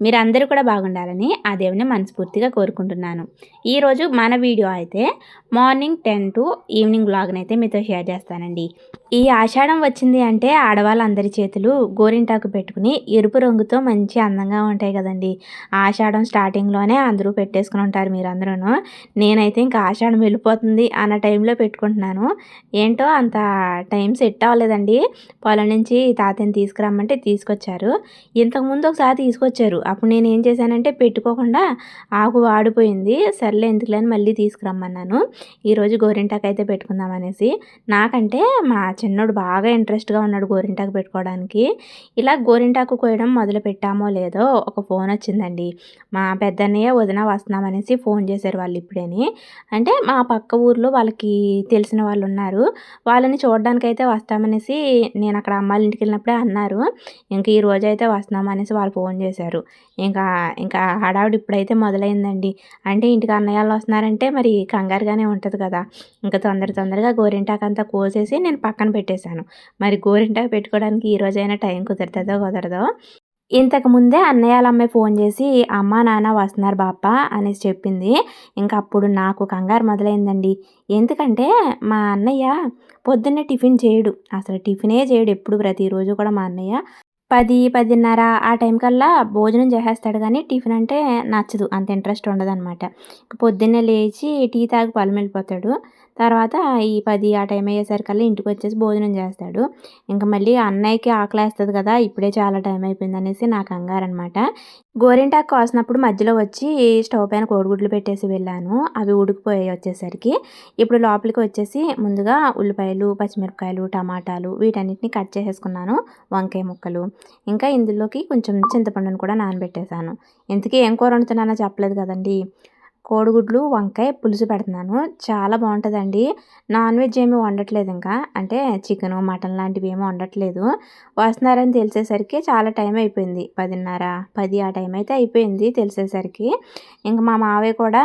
మీరు అందరూ కూడా బాగుండాలని ఆ దేవుని మనస్ఫూర్తిగా కోరుకుంటున్నాను. ఈరోజు మన వీడియో అయితే మార్నింగ్ టెన్ టు ఈవినింగ్ బ్లాగ్ని అయితే మీతో షేర్ చేస్తానండి. ఈ ఆషాఢం వచ్చింది అంటే ఆడవాళ్ళందరి చేతులు గోరింటాకు పెట్టుకుని ఎరుపు రంగుతో మంచి అందంగా ఉంటాయి కదండి. ఆషాఢం స్టార్టింగ్లోనే అందరూ పెట్టేసుకుని ఉంటారు మీరందరూ నేనైతే ఇంకా ఆషాఢం వెళ్ళిపోతుంది అన్న టైంలో పెట్టుకుంటున్నాను. ఏంటో అంత టైం సెట్ అవ్వలేదండి. పొలం నుంచి తాతని తీసుకురమ్మంటే తీసుకొచ్చారు. ఇంతకుముందు ఒకసారి తీసుకొచ్చారు. అప్పుడు నేను ఏం చేశానంటే పెట్టుకోకుండా ఆకు వాడిపోయింది సర్లే ఎందుకులేని మళ్ళీ తీసుకురమ్మన్నాను. ఈరోజు గోరింటాకు అయితే పెట్టుకుందాం అనేసి. నాకంటే మా చిన్నోడు బాగా ఇంట్రెస్ట్గా ఉన్నాడు గోరింటాకు పెట్టుకోవడానికి. ఇలా గోరింటాకు కోయడం మొదలు పెట్టామో లేదో ఒక ఫోన్ వచ్చిందండి. మా పెద్దన్నయ్య వదిన వస్తున్నామనేసి ఫోన్ చేశారు వాళ్ళు ఇప్పుడేని. అంటే మా పక్క ఊర్లో వాళ్ళకి తెలిసిన వాళ్ళు ఉన్నారు. వాళ్ళని చూడడానికి అయితే వస్తామనేసి నేను అక్కడ అమ్మాయిల ఇంటికి వెళ్ళినప్పుడే అన్నారు. ఇంక ఈ రోజు అయితే వస్తున్నామనేసి వాళ్ళు ఫోన్ చేశారు. ఇంకా ఇంకా హడావిడి ఇప్పుడైతే మొదలైందండి. అంటే ఇంటికి అన్నయ్యాలు వస్తున్నారంటే మరి కంగారుగానే ఉంటుంది కదా. ఇంకా తొందర తొందరగా గోరింటాకు అంతా కోసేసి నేను పక్కన పెట్టేశాను. మరి గోరింటాకు పెట్టుకోవడానికి ఈ రోజైనా టైం కుదురుతుందో కుదరదో. ఇంతకు ముందే అన్నయ్యాల అమ్మాయి ఫోన్ చేసి అమ్మ నాన్న వస్తున్నారు బాప్ప అనేసి చెప్పింది. ఇంకా అప్పుడు నాకు కంగారు మొదలైందండి. ఎందుకంటే మా అన్నయ్య పొద్దున్నే టిఫిన్ చేయడు. అసలు టిఫినే చేయడు ఎప్పుడు ప్రతిరోజు కూడా మా అన్నయ్య. పది పదిన్నర ఆ టైం కల్లా భోజనం చేసేస్తాడు కానీ టిఫిన్ అంటే నచ్చదు. అంత ఇంట్రెస్ట్ ఉండదన్నమాట. పొద్దున్నే లేచి టీ తాగి పొలం వెళ్ళిపోతాడు తర్వాత ఈ పది ఆ టైం అయ్యేసరికల్లా ఇంటికి వచ్చేసి భోజనం చేస్తాడు. ఇంకా మళ్ళీ అన్నయ్యకి ఆకలేస్తుంది కదా ఇప్పుడే చాలా టైం అయిపోయింది అనేసి నాకు అనమాట గోరింటాకు కోసినప్పుడు మధ్యలో వచ్చి స్టవ్ పైన కోడిగుడ్లు పెట్టేసి వెళ్ళాను. అవి ఉడికిపోయాయి వచ్చేసరికి. ఇప్పుడు లోపలికి వచ్చేసి ముందుగా ఉల్లిపాయలు పచ్చిమిరపకాయలు టమాటాలు వీటన్నిటిని కట్ చేసేసుకున్నాను వంకాయ ముక్కలు. ఇంకా ఇందులోకి కొంచెం చింతపండును కూడా నానబెట్టేశాను. ఇంతకీ ఏం కూర వండుతున్నానో చెప్పలేదు కదండి. కోడిగుడ్లు వంకాయ పులుసు పెడుతున్నాను. చాలా బాగుంటుందండి. నాన్ వెజ్ ఏమీ వండట్లేదు ఇంకా. అంటే చికెను మటన్ లాంటివి ఏమీ వండట్లేదు. వస్తున్నారని తెలిసేసరికి చాలా టైం అయిపోయింది. పదిన్నర పది ఆ టైం అయితే అయిపోయింది తెలిసేసరికి. ఇంకా మా మావయ్య కూడా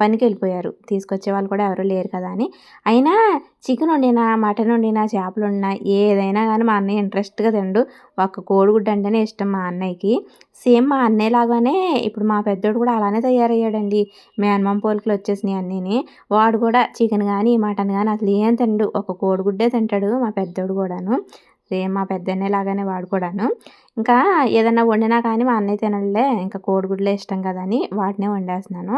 పనికి వెళ్ళిపోయారు. తీసుకొచ్చే వాళ్ళు కూడా ఎవరు లేరు కదా అని. అయినా చికెన్ వండినా మటన్ వండినా చేపలు వండినా ఏదైనా కానీ మా అన్నయ్య ఇంట్రెస్ట్గా తిండు. ఒక కోడిగుడ్డు అంటేనే ఇష్టం మా అన్నయ్యకి. సేమ్ మా అన్నయ్య లాగానే ఇప్పుడు మా పెద్దోడు కూడా అలానే తయారయ్యాడండి. మేనమామ పోలికలు వచ్చేసినాయి అన్నీని. వాడు కూడా చికెన్ కానీ మటన్ కానీ అసలు ఏం తిండు. ఒక కోడిగుడ్డే తింటాడు మా పెద్దోడు కూడాను. సేమ్ మా పెద్దన్నయ్య లాగానే వాడు కూడాను. ఇంకా ఏదన్నా వండినా కానీ మా అన్నయ్య తినలే ఇంకా కోడిగుడ్లే ఇష్టం కదా అని వాటినే వండేస్తున్నాను.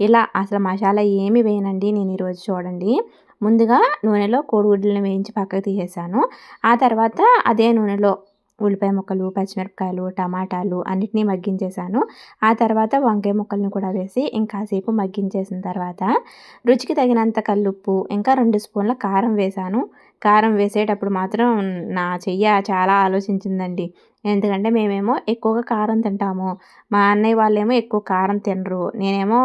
ఇలా అసలు మసాలా ఏమి వేయనండి నేను ఈరోజు చూడండి. ముందుగా నూనెలో కోడిగుడ్లను వేయించి పక్కకు తీసేసాను ఆ తర్వాత అదే నూనెలో ఉల్లిపాయ ముక్కలు పచ్చిమిరపకాయలు టమాటాలు అన్నిటినీ మగ్గించేసాను ఆ తర్వాత వంకాయ ముక్కల్ని కూడా వేసి ఇంకాసేపు మగ్గించేసిన తర్వాత రుచికి తగినంత కల్లుప్పు ఇంకా రెండు స్పూన్ల కారం వేసాను కారం వేసేటప్పుడు మాత్రం నా చెయ్య చాలా ఆలోచించిందండి. ఎందుకంటే మేమేమో ఎక్కువగా కారం తింటాము. మా అన్నయ్య వాళ్ళేమో ఎక్కువ కారం తినరు. నేనేమో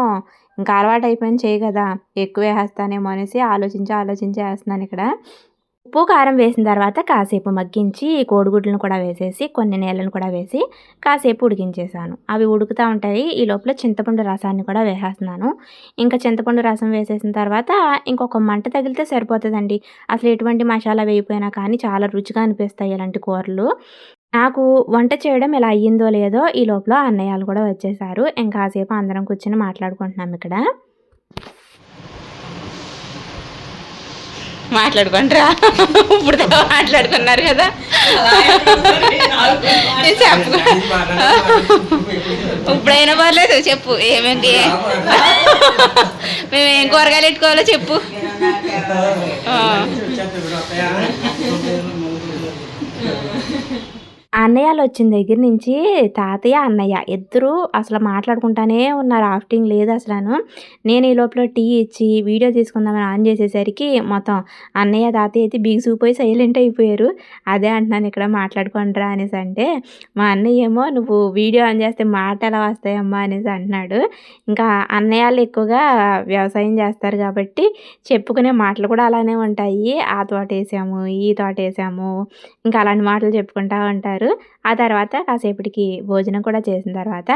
ఇంకా అలవాటు అయిపోయింది చేయి కదా. ఎక్కువ వేసేస్తానేమో అనేసి ఆలోచించి ఆలోచించి వేస్తున్నాను ఇక్కడ. ఉప్పు కారం వేసిన తర్వాత కాసేపు మగ్గించి కోడిగుడ్లను కూడా వేసేసి కొన్ని నీళ్ళను కూడా వేసి కాసేపు ఉడికించేసాను అవి ఉడుకుతూ ఉంటాయి. ఈ లోపల చింతపండు రసాన్ని కూడా వేసేస్తున్నాను. ఇంకా చింతపండు రసం వేసేసిన తర్వాత ఇంకొక మంట తగిలితే సరిపోతుందండి. అసలు ఎటువంటి మసాలా వేయిపోయినా కానీ చాలా రుచిగా అనిపిస్తాయి ఇలాంటి కూరలు. నాకు వంట చేయడం ఇలా అయ్యిందో లేదో ఈ లోపల అన్నయ్యలు కూడా వచ్చేసారు. ఇంకాసేపు అందరం కూర్చొని మాట్లాడుకుంటున్నాం ఇక్కడ. మాట్లాడుకుంటారా? ఇప్పుడు మాట్లాడుకున్నారు కదా. చెప్పు. ఇప్పుడైనా పర్లేదు చెప్పు. ఏమేంటి మేము ఏం కూరగాయలు పెట్టుకోవాలో చెప్పు. అన్నయ్యలు వచ్చిన దగ్గర నుంచి తాతయ్య అన్నయ్య ఇద్దరు అసలు మాట్లాడుకుంటానే ఉన్నారు. ఆఫ్టింగ్ లేదు అసలు నేను ఈ లోపల టీ ఇచ్చి వీడియో తీసుకుందామని ఆన్ చేసేసరికి మొత్తం అన్నయ్య తాతయ్య అయితే బిగుసుకుపోయి సైలెంట్ అయిపోయారు. అదే అంటున్నాను ఇక్కడ మాట్లాడుకుంటారా అనేసి అంటే మా అన్నయ్య ఏమో నువ్వు వీడియో ఆన్ చేస్తే మాట ఎలా వస్తాయమ్మా అనేసి అంటున్నాడు. ఇంకా అన్నయ్యలు ఎక్కువగా వ్యవసాయం చేస్తారు కాబట్టి చెప్పుకునే మాటలు కూడా అలానే ఉంటాయి. ఆ తోట వేసాము ఈ తోట వేసాము ఇంకా అలాంటి మాటలు చెప్పుకుంటూ ఉంటారు. ఆ తర్వాత కాసేపటికి భోజనం కూడా చేసిన తర్వాత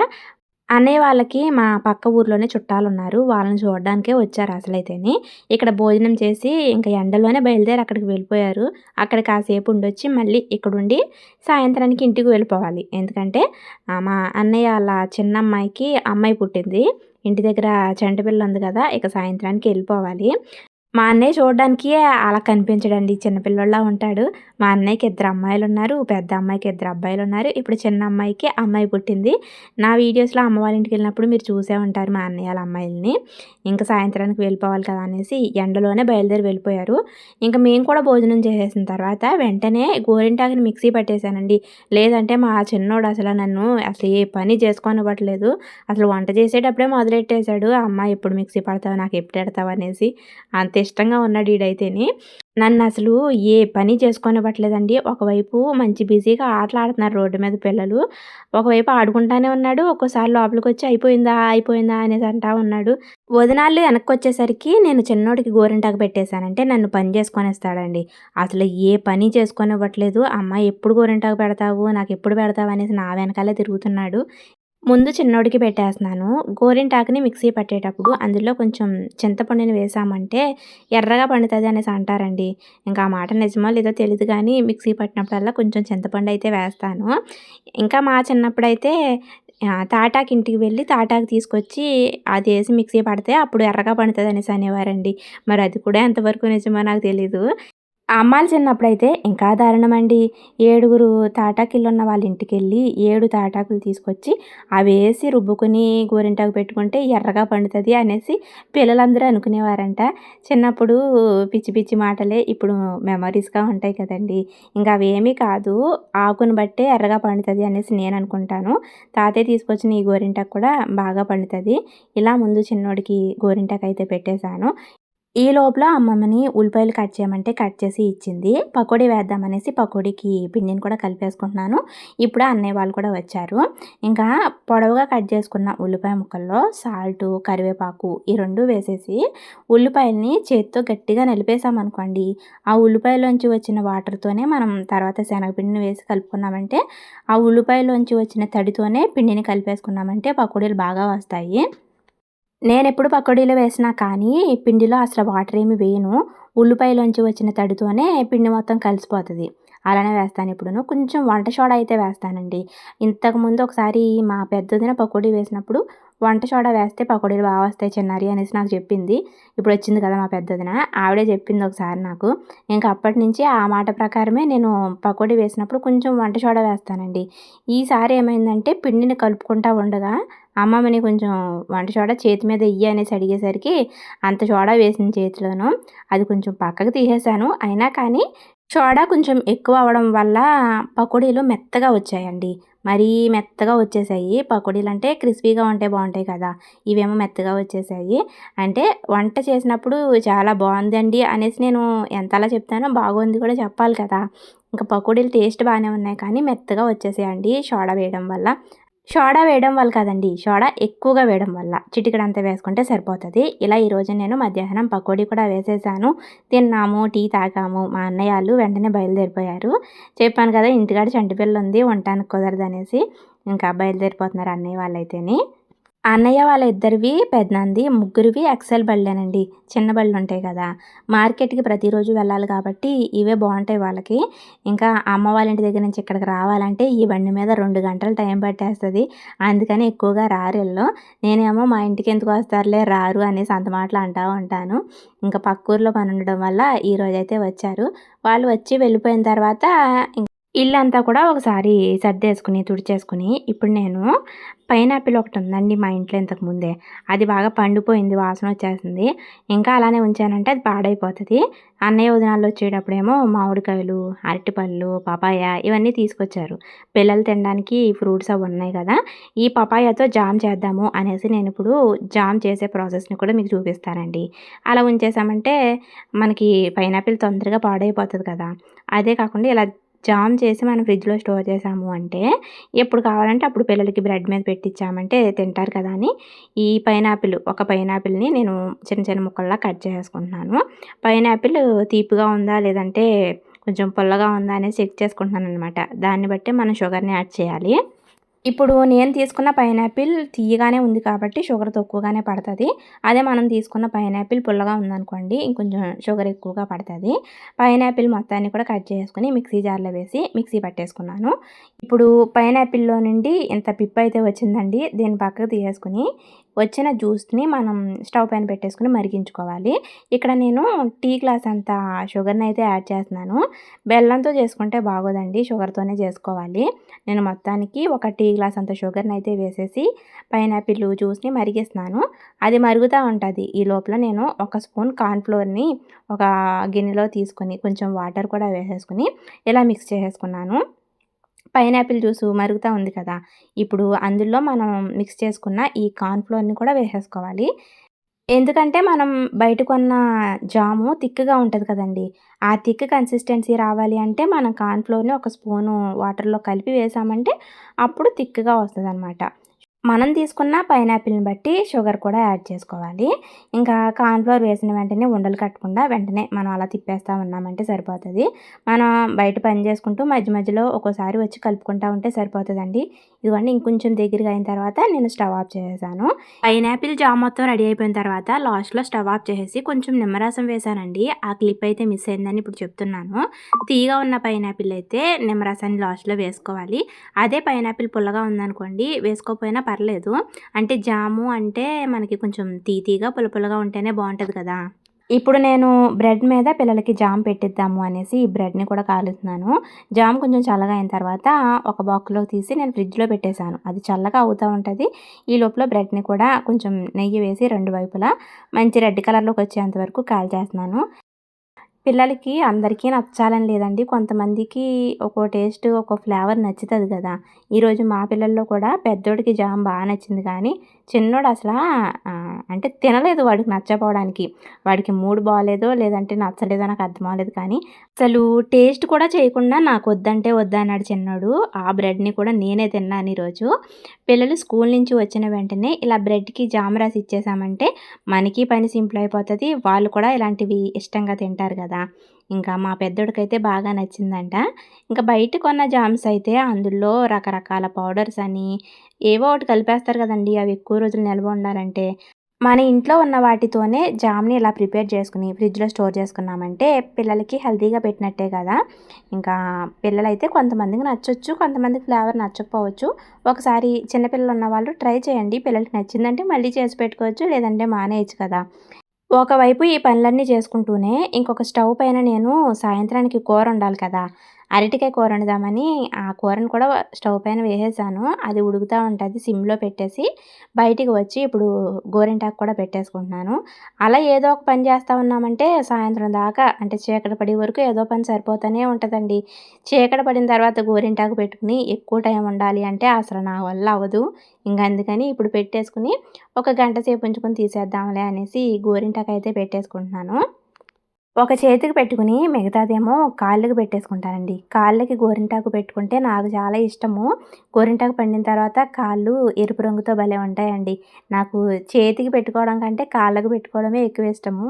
అన్నయ్య వాళ్ళకి మా పక్క ఊర్లోనే చుట్టాలు ఉన్నారు వాళ్ళని చూడడానికే వచ్చారు అసలైతేనే ఇక్కడ భోజనం చేసి ఇంకా ఎండలోనే బయలుదేరి అక్కడికి వెళ్ళిపోయారు. అక్కడ కాసేపు ఉండొచ్చి మళ్ళీ ఇక్కడుండి సాయంత్రానికి ఇంటికి వెళ్ళిపోవాలి. ఎందుకంటే మా అన్నయ్య వాళ్ళ చిన్న అమ్మాయికి అమ్మాయి పుట్టింది. ఇంటి దగ్గర చెంటపిల్ల ఉంది కదా! ఇక సాయంత్రానికి వెళ్ళిపోవాలి. మా అన్నయ్య చూడడానికి అలా కనిపించడండి. చిన్నపిల్లలా ఉంటాడు. మా అన్నయ్యకి ఇద్దరు అమ్మాయిలు ఉన్నారు పెద్ద అమ్మాయికి ఇద్దరు అబ్బాయిలు ఉన్నారు ఇప్పుడు చిన్న అమ్మాయికి అమ్మాయి పుట్టింది. నా వీడియోస్‌లో అమ్మ వాళ్ళ ఇంటికెళ్ళినప్పుడు మీరు చూసే ఉంటారు మా అన్నయ్య వాళ్ళ అమ్మాయిలని. ఇంకా సాయంత్రానికి వెళ్ళిపోవాలి కదా! అనేసి ఎండలోనే బయలుదేరి వెళ్ళిపోయారు. ఇంకా మేము కూడా భోజనం చేసేసిన తర్వాత వెంటనే గోరింటాకుని మిక్సీ పట్టేసానండి. లేదంటే మా చిన్నోడు అసలు నన్ను అసలు ఏ పని చేసుకోనివ్వట్లేదు. అసలు వంట చేసేటప్పుడే మొదలెట్టేశాడు అమ్మ ఎప్పుడు మిక్సీ పడతావు? నాకు ఎప్పుడు ఎడతావు? అనేసి. అంతే ఇష్టంగా ఉన్నాడు ఈడైతేనే నన్ను అసలు ఏ పని చేసుకోనివ్వట్లేదండి. ఒకవైపు మంచి బిజీగా ఆటలాడుతున్నారు రోడ్డు మీద పిల్లలు. ఒకవైపు ఆడుకుంటానే ఉన్నాడు. ఒక్కోసారి లోపలికి వచ్చి అయిపోయిందా? అయిపోయిందా? అనేసి అంటా ఉన్నాడు. వదినాళ్ళు వెనక్కొచ్చేసరికి నేను చిన్నోడికి గోరింటాకు పెట్టేసానంటే నన్ను పని చేసుకొనిస్తాడండి. అసలు ఏ పని చేసుకోనివ్వట్లేదు. అమ్మ ఎప్పుడు గోరింటాకు పెడతావు? నాకు ఎప్పుడు పెడతావు? అనేసి నా వెనకాలే తిరుగుతున్నాడు. ముందు చిన్నోడికి పెట్టేస్తున్నాను. గోరింటాకుని మిక్సీ పట్టేటప్పుడు అందులో కొంచెం చింతపండుని వేసామంటే ఎర్రగా పండుతుంది అనేసి అంటారండి. ఇంకా ఆ మాట నిజమో లేదో తెలియదు కానీ మిక్సీ పట్టినప్పుడల్లా కొంచెం చింతపండు అయితే వేస్తాను. ఇంకా మా చిన్నప్పుడైతే తాటాకి ఇంటికి వెళ్ళి తాటాకు తీసుకొచ్చి అది వేసి మిక్సీ పడితే అప్పుడు ఎర్రగా పండుతుంది అనేసి అనేవారండి. మరి అది కూడా ఎంతవరకు నిజమో నాకు తెలీదు. అమ్మాయిలు చిన్నప్పుడైతే ఇంకా దారుణం అండి ఏడుగురు తాటాకిళ్ళున్న వాళ్ళ ఇంటికెళ్ళి ఏడు తాటాకులు తీసుకొచ్చి అవి వేసి రుబ్బుకుని గోరింటాకు పెట్టుకుంటే ఎర్రగా పండుతుంది అనేసి పిల్లలందరూ అనుకునేవారంట. చిన్నప్పుడు పిచ్చి పిచ్చి మాటలే ఇప్పుడు మెమరీస్గా ఉంటాయి కదండీ! ఇంకా అవేమీ కాదు. ఆకును బట్టే ఎర్రగా పండుతుంది అనేసి నేను అనుకుంటాను తాతయ్య తీసుకొచ్చిన ఈ గోరింటాకు కూడా బాగా పండుతుంది ఇలా ముందు చిన్నోడికి గోరింటాకయితే పెట్టేశాను ఈ లోపల అమ్మమ్మని ఉల్లిపాయలు కట్ చేయమంటే కట్ చేసి ఇచ్చింది. పకోడీ వేద్దామనేసి పకోడీకి పిండిని కూడా కలిపేసుకుంటున్నాను. ఇప్పుడు అన్నయ్య వాళ్ళు కూడా వచ్చారు. ఇంకా పొడవుగా కట్ చేసుకున్న ఉల్లిపాయ ముక్కల్లో సాల్టు, కరివేపాకు ఈ రెండు వేసేసి ఉల్లిపాయల్ని చేత్తో గట్టిగా నలిపేసామనుకోండి, ఆ ఉల్లిపాయలోంచి వచ్చిన వాటర్‌తోనే మనం తర్వాత శనగపిండిని వేసి కలుపుకున్నామంటే, ఆ ఉల్లిపాయలోంచి వచ్చిన తడితోనే పిండిని కలిపేసుకున్నామంటే పకోడీలు బాగా వస్తాయి. నేనెప్పుడు పకోడీలు వేసినా కానీ పిండిలో అసలు వాటర్ ఏమి వేయను. ఉల్లిపాయలోంచి వచ్చిన తడితోనే పిండి మొత్తం కలిసిపోతుంది అలానే వేస్తాను ఇప్పుడును కొంచెం వంట సోడా అయితే వేస్తానండి. ఇంతకుముందు ఒకసారి మా పెద్దదిన పకోడీ వేసినప్పుడు వంట సోడా వేస్తే పకోడీలు బాగా వస్తాయి చిన్నారి అనేసి నాకు చెప్పింది. ఇప్పుడు వచ్చింది కదా మా పెద్దదిన ఆవిడే చెప్పింది ఒకసారి నాకు. ఇంక అప్పటినుంచి ఆ మాట ప్రకారమే నేను పకోడీ వేసినప్పుడు కొంచెం వంట సోడా వేస్తానండి. ఈసారి ఏమైందంటే పిండిని కలుపుకుంటా ఉండగా అమ్మమ్మని కొంచెం వంట సోడా చేతి మీద ఇయ్యి అనేసి అడిగేసరికి అంత సోడా వేసిన చేతిలోను. అది కొంచెం పక్కకు తీసేసాను. అయినా కానీ సోడా కొంచెం ఎక్కువ అవ్వడం వల్ల పకోడీలు మెత్తగా వచ్చాయండి. మరీ మెత్తగా వచ్చేసాయి. పకోడీలు అంటే క్రిస్పీగా ఉంటే బాగుంటాయి కదా! ఇవేమో మెత్తగా వచ్చేసాయి. అంటే వంట చేసినప్పుడు చాలా బాగుందండి అనేసి నేను ఎంతలా చెప్తానో బాగుంది కూడా చెప్పాలి కదా! ఇంకా పకోడీలు టేస్ట్ బాగానే ఉన్నాయి కానీ మెత్తగా వచ్చేసాయండి సోడా వేయడం వల్ల. సోడా వేయడం వల్ల కాదండి. సోడా ఎక్కువగా వేయడం వల్ల. చిటికడంతా వేసుకుంటే సరిపోతుంది ఇలా ఈరోజు నేను మధ్యాహ్నం పకోడీ కూడా వేసేసాను. తిన్నాము, టీ తాగాము. మా అన్నయ్య వాళ్ళు వెంటనే బయలుదేరిపోయారు. చెప్పాను కదా ఇంటికాడ చంటి పిల్లుంది ఉండటానికి కుదరదనేసి. ఇంకా బయలుదేరిపోతున్నారు అన్నయ్య వాళ్ళైతేనే అన్నయ్య వాళ్ళ ఇద్దరివి పెదనాన్నది, ముగ్గురివి ఎక్సెల్ బళ్ళేనండి. చిన్న బళ్ళు ఉంటాయి కదా! మార్కెట్‌కి ప్రతిరోజు వెళ్ళాలి కాబట్టి ఇవే బాగుంటాయి వాళ్ళకి. ఇంకా అమ్మ వాళ్ళ ఇంటి దగ్గర నుంచి ఇక్కడికి రావాలంటే ఈ బండి మీద రెండు గంటలు టైం పట్టేస్తుంది అందుకని ఎక్కువగా రారీళ్ళు. నేనేమో మా ఇంటికి ఎందుకు వస్తారులే రారు అనేసి అంత మాటలు అంటా ఉంటాను. ఇంకా పక్కూర్లో పని ఉండడం వల్ల ఈరోజైతే వచ్చారు. వాళ్ళు వచ్చి వెళ్ళిపోయిన తర్వాత ఇల్లంతా కూడా ఒకసారి సర్దేసుకుని తుడిచేసుకుని ఇప్పుడు నేను పైనాపిల్ ఒకటి ఉందండి మా ఇంట్లో ఇంతకు ముందే. అది బాగా పండిపోయింది. వాసన వచ్చేసింది ఇంకా అలానే ఉంచానంటే అది పాడైపోతుంది అన్నయ్య, వదినాలు వచ్చేటప్పుడేమో మామిడికాయలు, అరటిపళ్ళు, పపాయ ఇవన్నీ తీసుకొచ్చారు. పిల్లలు తినడానికి ఫ్రూట్స్ అవి ఉన్నాయి కదా! ఈ పపాయతో జామ్ చేద్దాము అనేసి నేను ఇప్పుడు జామ్ చేసే ప్రాసెస్‌ని కూడా మీకు చూపిస్తానండి. అలా ఉంచేసామంటే మనకి పైనాపిల్ తొందరగా పాడైపోతుంది కదా! అదే కాకుండా ఇలా జామ్ చేసి మనం ఫ్రిడ్జ్‌లో స్టోర్ చేసాము అంటే ఎప్పుడు కావాలంటే అప్పుడు పిల్లలకి బ్రెడ్ మీద పెట్టించామంటే తింటారు కదా అని ఈ పైనాపిల్ ఒక పైనాపిల్‌ని నేను చిన్న చిన్న ముక్కల్లా కట్ చేసుకుంటున్నాను పైనాపిల్ తీపిగా ఉందా? లేదంటే కొంచెం పుల్లగా ఉందా? అనేది చెక్ చేసుకుంటున్నాను అనమాట దాన్ని బట్టి మనం షుగర్‌ని యాడ్ చేయాలి. ఇప్పుడు నేను తీసుకున్న పైనాపిల్ తీయగానే ఉంది కాబట్టి షుగర్ తక్కువగానే పడుతుంది. అదే మనం తీసుకున్న పైనాపిల్ పుల్లగా ఉందనుకోండి ఇంకొంచెం షుగర్ ఎక్కువగా పడుతుంది. పైనాపిల్ మొత్తాన్ని కూడా కట్ చేసుకుని మిక్సీ జార్లో వేసి మిక్సీ పట్టేసుకున్నాను. ఇప్పుడు పైనాపిల్లో నుండి ఇంత పిప్ అయితే వచ్చిందండి దీన్ని పక్కకు తీసేసుకుని వచ్చిన జ్యూస్ని మనం స్టవ్ పైన పెట్టేసుకుని మరిగించుకోవాలి. ఇక్కడ నేను టీ గ్లాస్ అంత షుగర్ని అయితే యాడ్ చేస్తున్నాను. బెల్లంతో చేసుకుంటే బాగోదండి షుగర్తోనే చేసుకోవాలి. నేను మొత్తానికి ఒక టీ గ్లాస్ అంత షుగర్ని అయితే వేసేసి పైనాపిల్ జ్యూస్ని మరిగేస్తున్నాను. అది మరుగుతూ ఉంటుంది. ఈ లోపల నేను ఒక స్పూన్ కార్న్ఫ్లోర్ని ఒక గిన్నెలో తీసుకొని కొంచెం వాటర్ కూడా వేసేసుకుని ఇలా మిక్స్ చేసేసుకున్నాను. పైనాపిల్ జ్యూసు మరుగుతూ ఉంది కదా ఇప్పుడు అందులో మనం మిక్స్ చేసుకున్న ఈ కార్న్ఫ్లోర్ని కూడా వేసేసుకోవాలి. ఎందుకంటే మనం బయట కొన్న జాము థిక్గా ఉంటుంది కదండి. ఆ థిక్ కన్సిస్టెన్సీ రావాలి అంటే మనం కార్న్ఫ్లోర్ని ఒక స్పూను వాటర్లో కలిపి వేసామంటే అప్పుడు థిక్గా వస్తుంది అనమాట మనం తీసుకున్న పైనాపిల్ని బట్టి షుగర్ కూడా యాడ్ చేసుకోవాలి. ఇంకా కార్న్ఫ్లోర్ వేసిన వెంటనే ఉండలు కట్టకుండా వెంటనే మనం అలా తిప్పేస్తూ ఉన్నామంటే సరిపోతుంది. మనం బయట పని చేసుకుంటూ మధ్య మధ్యలో ఒక్కోసారి వచ్చి కలుపుకుంటూ ఉంటే సరిపోతుందండి. ఇదిగోండి ఇంకొంచెం దగ్గరగా అయిన తర్వాత నేను స్టవ్ ఆఫ్ చేసేసాను. పైనాపిల్ జామ్ మొత్తం రెడీ అయిపోయిన తర్వాత లాస్ట్లో స్టవ్ ఆఫ్ చేసేసి కొంచెం నిమ్మరసం వేసానండి. ఆ క్లిప్ అయితే మిస్ అయిందని ఇప్పుడు చెప్తున్నాను. తీగా ఉన్న పైనాపిల్ అయితే నిమ్మరసాన్ని లాస్ట్లో వేసుకోవాలి. అదే పైనాపిల్ పుల్లగా ఉందనుకోండి వేసుకోకపోయినా పర్లేదు. అంటే జాము అంటే మనకి కొంచెం తీతీగా పులపులగా ఉంటేనే బాగుంటుంది కదా. ఇప్పుడు నేను బ్రెడ్ మీద పిల్లలకి జామ్ పెట్టిద్దాము అనేసి ఈ బ్రెడ్ని కూడా కాలుతున్నాను జామ్ కొంచెం చల్లగా అయిన తర్వాత ఒక బాక్స్లో తీసి నేను ఫ్రిడ్జ్లో పెట్టేశాను. అది చల్లగా అవుతూ ఉంటుంది. ఈ లోపల బ్రెడ్ని కూడా కొంచెం నెయ్యి వేసి రెండు వైపులా మంచి రెడ్ కలర్లోకి వచ్చేంత వరకు కాల్ చేస్తున్నాను పిల్లలకి అందరికీ నచ్చాలని లేదండి. కొంతమందికి ఒక్కో టేస్ట్ ఒక్కో ఫ్లేవర్ నచ్చుతుంది కదా. ఈరోజు మా పిల్లల్లో కూడా పెద్దోడికి జామ్ బాగా నచ్చింది కానీ చిన్నోడు అసలు అంటే తినలేదు వాడికి నచ్చపోవడానికి వాడికి మూడు బాగాలేదో లేదంటే నచ్చలేదో నాకు అర్థం అవ్వలేదు కానీ అసలు టేస్ట్ కూడా చేయకుండా నాకు వద్దంటే వద్దన్నాడు చిన్నాడు. ఆ బ్రెడ్ని కూడా నేనే తిన్నాను ఈరోజు. పిల్లలు స్కూల్ నుంచి వచ్చిన వెంటనే ఇలా బ్రెడ్కి జామ్ రాసి ఇచ్చేసామంటే మనకి పని సింపుల్ అయిపోతుంది. వాళ్ళు కూడా ఇలాంటివి ఇష్టంగా తింటారు కదా. ఇంకా మా పెద్దోడికైతే బాగా నచ్చిందంట. ఇంకా బయట కొన్న జామ్స్ అయితే అందులో రకరకాల పౌడర్స్ అని ఏవో ఒకటి కలిపేస్తారు కదండి. అవి ఎక్కువ రోజులు నిల్వ ఉండాలంటే మన ఇంట్లో ఉన్న వాటితోనే జామ్ని ఇలా ప్రిపేర్ చేసుకుని ఫ్రిడ్జ్లో స్టోర్ చేసుకున్నామంటే పిల్లలకి హెల్తీగా పెట్టినట్టే కదా. ఇంకా పిల్లలైతే కొంతమందికి నచ్చొచ్చు కొంతమందికి ఫ్లేవర్ నచ్చకపోవచ్చు. ఒకసారి చిన్నపిల్లలు ఉన్న వాళ్ళు ట్రై చేయండి. పిల్లలకి నచ్చిందంటే మళ్ళీ చేసి పెట్టుకోవచ్చు లేదంటే మానేయచ్చు కదా. ఒకవైపు ఈ పనులన్నీ చేసుకుంటూనే ఇంకొక స్టవ్ పైన నేను సాయంత్రానికి కూర ఉండాలి కదా. అరటికాయ కూర వండుదామని ఆ కూరను కూడా స్టవ్ పైన వేసేసాను. అది ఉడుకుతూ ఉంటుంది. సిమ్లో పెట్టేసి బయటికి వచ్చి ఇప్పుడు గోరింటాకు కూడా పెట్టేసుకుంటున్నాను. అలా ఏదో ఒక పని చేస్తూ ఉన్నామంటే సాయంత్రం దాకా అంటే చీకటి పడే వరకు ఏదో పని సరిపోతూనే ఉంటుందండి. చీకటి పడిన తర్వాత గోరింటాకు పెట్టుకుని ఎక్కువ టైం ఉండాలి అంటే అసలు నా వల్ల అవ్వదు. ఇంకా అందుకని ఇప్పుడు పెట్టేసుకుని ఒక గంట సేపు ఉంచుకొని తీసేద్దాంలే అనేసి గోరింటాకు అయితే పెట్టేసుకుంటున్నాను. ఒక చేతికి పెట్టుకుని మిగతాదేమో కాళ్ళకి పెట్టేసుకుంటానండి కాళ్ళకి గోరింటాకు పెట్టుకుంటే నాకు చాలా ఇష్టము. గోరింటాకు పండిన తర్వాత కాళ్ళు ఎరుపు రంగుతో భలే ఉంటాయండి. నాకు చేతికి పెట్టుకోవడం కంటే కాళ్ళకు పెట్టుకోవడమే ఎక్కువ ఇష్టము.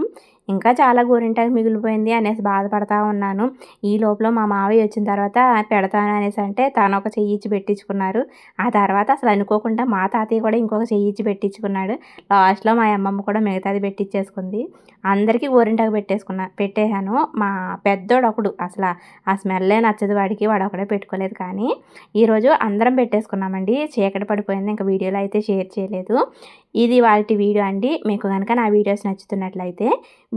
ఇంకా చాలా గోరింటాకు మిగిలిపోయింది అనేసి బాధపడతా ఉన్నాను. ఈ లోపల మా మావయ్య వచ్చిన తర్వాత పెడతాను అనేసి అంటే తను ఒక చెయ్యి ఇచ్చి పెట్టించుకున్నారు. ఆ తర్వాత అసలు అనుకోకుండా మా తాతయ్య కూడా ఇంకొక చెయ్యి ఇచ్చి పెట్టించుకున్నాడు. లాస్ట్లో మా అమ్మమ్మ కూడా మిగతాది పెట్టించేసుకుంది అందరికీ గోరింటాకు పెట్టేసుకున్నా పెట్టేశాను. మా పెద్దోడు ఒకడు అసలు ఆ స్మెల్లే నచ్చదు వాడికి వాడు ఒకడే పెట్టుకోలేదు కానీ ఈరోజు అందరం పెట్టేసుకున్నామండి. చీకటి పడిపోయింది ఇంకా వీడియోలో అయితే షేర్ చేయలేదు. ఇది వాటి వీడియో అండి. మీకు కనుక నా వీడియోస్ నచ్చుతున్నట్లయితే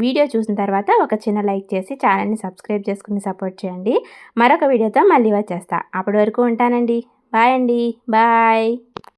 వీడియో చూసిన తర్వాత ఒక చిన్న లైక్ చేసి ఛానల్ని సబ్స్క్రైబ్ చేసుకుని సపోర్ట్ చేయండి. మరొక వీడియోతో మళ్ళీ వచ్చేస్తా. అప్పటి వరకు ఉంటానండి. బాయ్ అండి. బాయ్.